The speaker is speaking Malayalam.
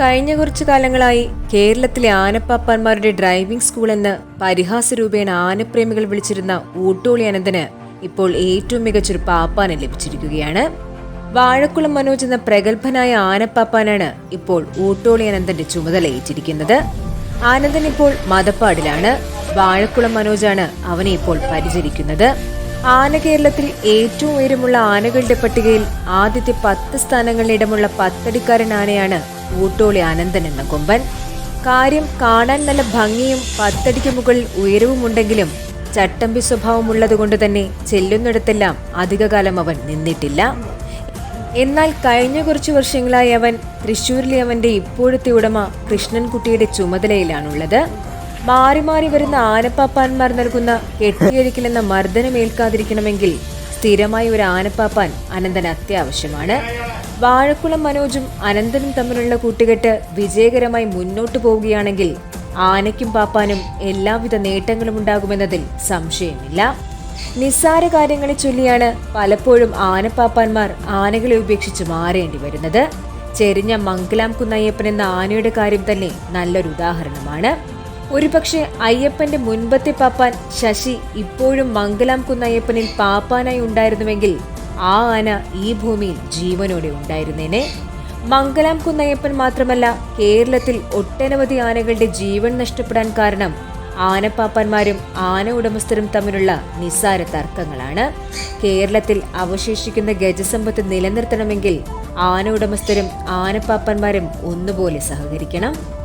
കഴിഞ്ഞ കുറച്ചു കാലങ്ങളായി കേരളത്തിലെ ആനപ്പാപ്പാന്മാരുടെ ഡ്രൈവിംഗ് സ്കൂൾ എന്ന് പരിഹാസ രൂപേണ ആനപ്രേമികൾ വിളിച്ചിരുന്ന ഊട്ടോളി അനന്തന് ഇപ്പോൾ ഏറ്റവും മികച്ചൊരു പാപ്പാനെ ലഭിച്ചിരിക്കുകയാണ്. വാഴക്കുളം മനോജ് എന്ന പ്രഗത്ഭനായ ആനപ്പാപ്പാനാണ് ഇപ്പോൾ ഊട്ടോളി അനന്തന്റെ ചുമതല ഏറ്റിരിക്കുന്നത് ആനന്ദൻ ഇപ്പോൾ മതപ്പാടിലാണ്. വാഴക്കുളം മനോജാണ് അവനെ ഇപ്പോൾ പരിചരിക്കുന്നത്. ആന കേരളത്തിൽ ഏറ്റവും ഉയരമുള്ള ആനകളുടെ പട്ടികയിൽ ആദ്യത്തെ പത്ത് സ്ഥാനങ്ങളിലിടമുള്ള പത്തടിക്കാരൻ ആനയാണ് ഊട്ടോളി ആനന്ദൻ എന്ന കൊമ്പൻ. കാര്യം കാണാൻ നല്ല ഭംഗിയും പത്തടിക്ക് മുകളിൽ ഉയരവുമുണ്ടെങ്കിലും ചട്ടമ്പി സ്വഭാവമുള്ളതുകൊണ്ട് തന്നെ ചെല്ലുന്നിടത്തെല്ലാം അധികകാലം അവൻ നിന്നിട്ടില്ല. എന്നാൽ കഴിഞ്ഞ കുറച്ചു വർഷങ്ങളായി അവൻ തൃശൂരിലെ അവന്റെ ഇപ്പോഴത്തെ ഉടമ കൃഷ്ണൻകുട്ടിയുടെ ചുമതലയിലാണുള്ളത്. മാറി മാറി വരുന്ന ആനപ്പാപ്പാന്മാർ നൽകുന്ന എട്ടിയൊരിക്കലെന്ന മർദ്ദനമേൽക്കാതിരിക്കണമെങ്കിൽ സ്ഥിരമായി ഒരു ആനപ്പാപ്പാൻ അനന്തൻ അത്യാവശ്യമാണ്. വാഴക്കുളം മനോജും അനന്തനും തമ്മിലുള്ള കൂട്ടുകെട്ട് വിജയകരമായി മുന്നോട്ടു പോവുകയാണെങ്കിൽ ആനയ്ക്കും പാപ്പാനും എല്ലാവിധ നേട്ടങ്ങളും ഉണ്ടാകുമെന്നതിൽ സംശയമില്ല. നിസ്സാര കാര്യങ്ങളെ ചൊല്ലിയാണ് പലപ്പോഴും ആനപ്പാപ്പാന്മാർ ആനകളെ ഉപേക്ഷിച്ച് മാറേണ്ടി വരുന്നത്. ചെരിഞ്ഞ മംഗലാം കുന്നയ്യപ്പൻ എന്ന ആനയുടെ കാര്യം തന്നെ നല്ലൊരു ഉദാഹരണമാണ്. ഒരുപക്ഷെ അയ്യപ്പന്റെ മുൻപത്തെ പാപ്പാൻ ശശി ഇപ്പോഴും മംഗലാം കുന്നയ്യപ്പനിൽ പാപ്പാനായി ഉണ്ടായിരുന്നുവെങ്കിൽ ആ ആന ഈ ഭൂമിയിൽ ജീവനോടെ ഉണ്ടായിരുന്നേനെ. മംഗലാം കുന്നയ്യപ്പൻ മാത്രമല്ല കേരളത്തിൽ ഒട്ടനവധി ആനകളുടെ ജീവൻ നഷ്ടപ്പെടാൻ കാരണം ആനപ്പാപ്പാന്മാരും ആന ഉടമസ്ഥരും തമ്മിലുള്ള നിസ്സാര തർക്കങ്ങളാണ്. കേരളത്തിൽ അവശേഷിക്കുന്ന ഗജസമ്പത്ത് നിലനിർത്തണമെങ്കിൽ ആന ഉടമസ്ഥരും ആനപ്പാപ്പാന്മാരും ഒന്നുപോലെ സഹകരിക്കണം.